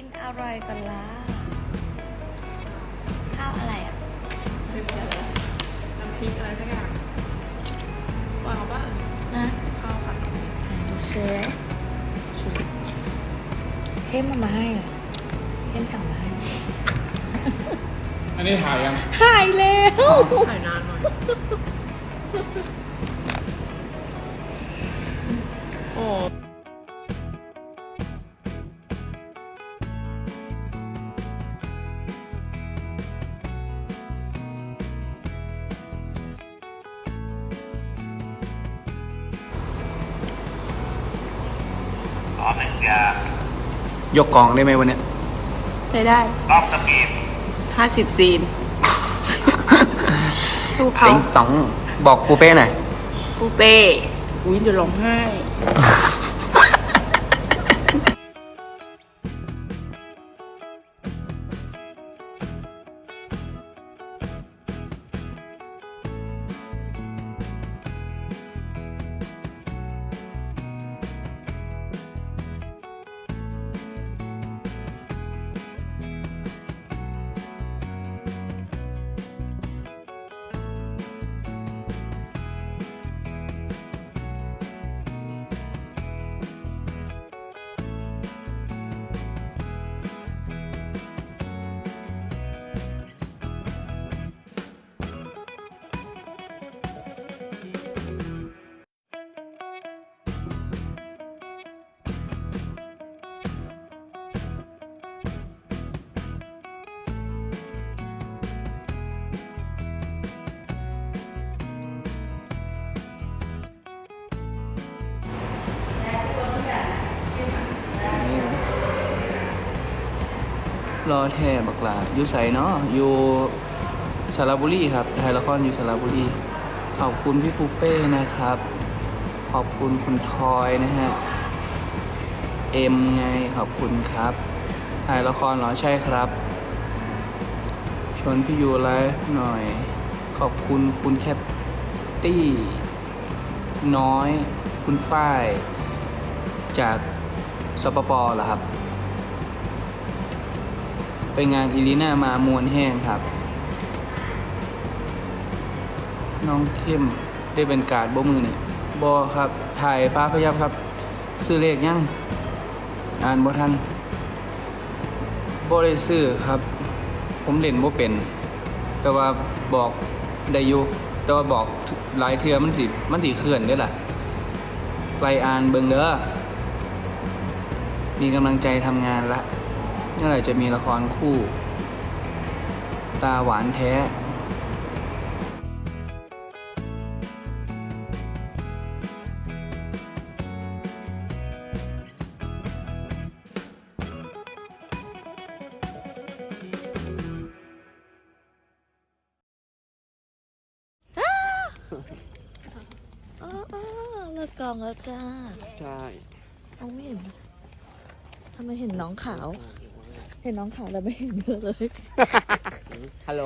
กินอร่อยก่อนละข้าวอะไรอะน้ำพริกอะไรสักอย่างวางว่านะข้าวผัดน้ำพริกอ่านดูเชื้อเข้มเอามาให้อะเข้มสั่งมาให้อันนี้ถ่ายยังหายแล้วใส่นานหน่อย อมหนึ่งอย่างยกกองได้ไหมวันเนี้ยไม่ได้รอบสปีดห้าสิบซีนสู้เขาติ๊งตองบอกปูเป้หน่อยปูเป้ อุ้ยเดี๋ยวร้องไห้ รอแท่บักลาอยู่ใสเนาะอยู่สระบุรีครับถ่ายละครอยู่สระบุรีขอบคุณพี่ปูเป้นะครับ ขอบคุณคุณทอยนะฮะเอ็มไงขอบคุณครับถ่ายละครเหรอใช่ครับ ชวนพี่ยูไลฟ์หน่อย ขอบคุณคุณแคตตี้ น้อย คุณฝ้าย จากสปปเหรอครับ ไปงานอีลีน่ามามวนแห้งครับ น้องเข้มได้เป็นการ์ดบ่มือเนี่ยบอครับถ่ายฟ้าพยับครับ ซื้อเลขยังอ่านบ่ทันบ่ได้ซื้อครับ ผมเล่นบ่เป็น แต่ว่าบอกได้อยู่แต่ว่าบอกหลายเทือมันสิมันสิเคลื่อนด้อล่ะไกลอ่านเบิ่งเด้อมีกำลังใจทำงานละ เมื่อไหร่จะมีละครคู่ ตาหวานแท้ เออเออเลิกกองแล้วจ้าใช่น้องไม่เห็นทำไมเห็นน้องขาวเห็นน้องขาวแต่ไม่เห็นเธอเลย ฮัลโหล